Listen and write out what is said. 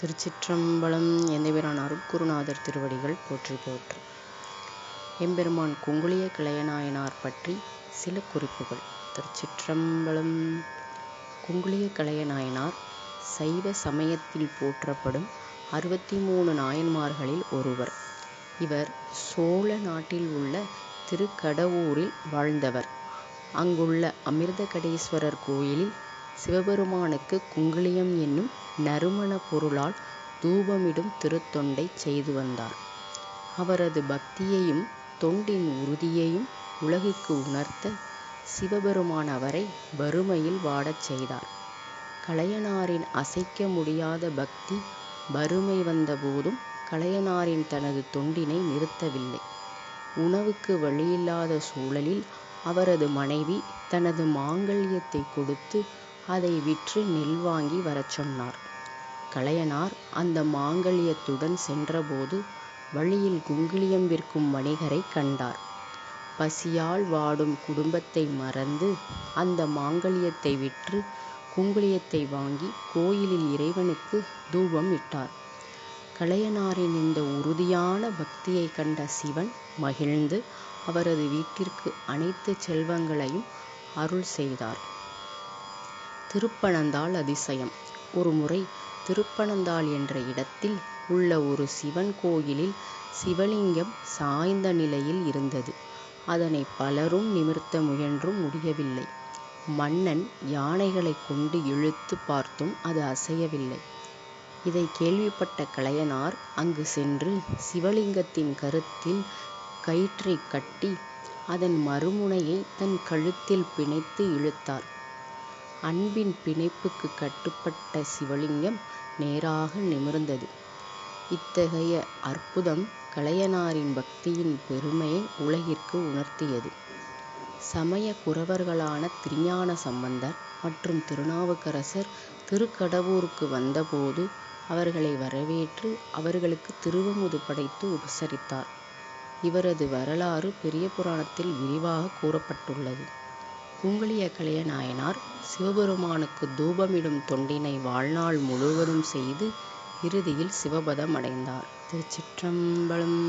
திருச்சிற்றம்பலம் எந்தபிரான் அருட்குருநாதர் திருவடிகள் போற்றி போற்று. எம்பெருமான் குங்குளிய கிளையநாயனார் பற்றி சில குறிப்புகள். திருச்சிற்றம்பலம் குங்குளிய கிளையநாயனார் சைவ சமயத்தில் போற்றப்படும் அறுபத்தி மூணு நாயன்மார்களில் ஒருவர். இவர் சோழ நாட்டில் உள்ள திருக்கடவூரில் வாழ்ந்தவர். அங்குள்ள அமிர்தகடேஸ்வரர் கோயிலில் சிவபெருமானுக்கு குங்குளியம் என்னும் நறுமண பொருளால் தூபமிடும் திருத்தொண்டை செய்து வந்தார். அவரது பக்தியையும் தொண்டின் உறுதியையும் உலகிற்கு உணர்த்த சிவபெருமான் அவரை வறுமையில் வாடச் செய்தார். கலையனாரின் அசைக்க முடியாத பக்தி வறுமை வந்தபோதும் கலையனாரின் தனது தொண்டினை நிறுத்தவில்லை. உணவுக்கு வழியில்லாத சூழலில் அவரது மனைவி தனது மாங்கல்யத்தை கொடுத்து அதை விற்று நெல் வாங்கி வரச் சொன்னார். கலையனார் அந்த மாங்கல்யத்துடன் சென்றபோது வழியில் குங்கிலியம் விற்கும் வணிகரை கண்டார். பசியால் வாடும் குடும்பத்தை மறந்து அந்த மாங்கல்யத்தை விற்று குங்குளியத்தை வாங்கி கோயிலில் இறைவனுக்கு தூபம் இட்டார். கலையனாரின் இந்த உறுதியான பக்தியை கண்ட சிவன் மகிழ்ந்து அவரது வீட்டிற்கு அனைத்து செல்வங்களையும் அருள் செய்தார். திருப்பனந்தாள் அதிசயம். ஒருமுறை திருப்பனந்தாள் என்ற இடத்தில் உள்ள ஒரு சிவன் கோயிலில் சிவலிங்கம் சாய்ந்த நிலையில் இருந்தது. அதனை பலரும் நிமிர்த்த முயன்றும் முடியவில்லை. மன்னன் யானைகளை கொண்டு இழுத்து பார்த்தும் அது அசையவில்லை. இதை கேள்விப்பட்ட கலையனார் அங்கு சென்று சிவலிங்கத்தின் கருத்தில் கயிற்றை கட்டி அதன் மறுமுனையை தன் கழுத்தில் பிணைத்து இழுத்தார். அன்பின் பிணைப்புக்கு கட்டுப்பட்ட சிவலிங்கம் நேராக நிமிர்ந்தது. இத்தகைய அற்புதம் கலையனாரின் பக்தியின் பெருமையை உலகிற்கு உணர்த்தியது. சமய குரவர்களான திருஞான சம்பந்தர் மற்றும் திருநாவுக்கரசர் திருக்கடவூருக்கு வந்தபோது அவர்களை வரவேற்று அவர்களுக்கு திருவமுது படைத்து உபசரித்தார். இவரது வரலாறு பெரிய புராணத்தில் விரிவாக கூறப்பட்டுள்ளது. குங்குளிய கலையநாயனார் சிவபெருமானுக்கு தூபமிடும் தொண்டினை வாழ்நாள் முழுவதும் செய்து இறுதியில் சிவபதம் அடைந்தார். திருச்சிற்றம்பலம்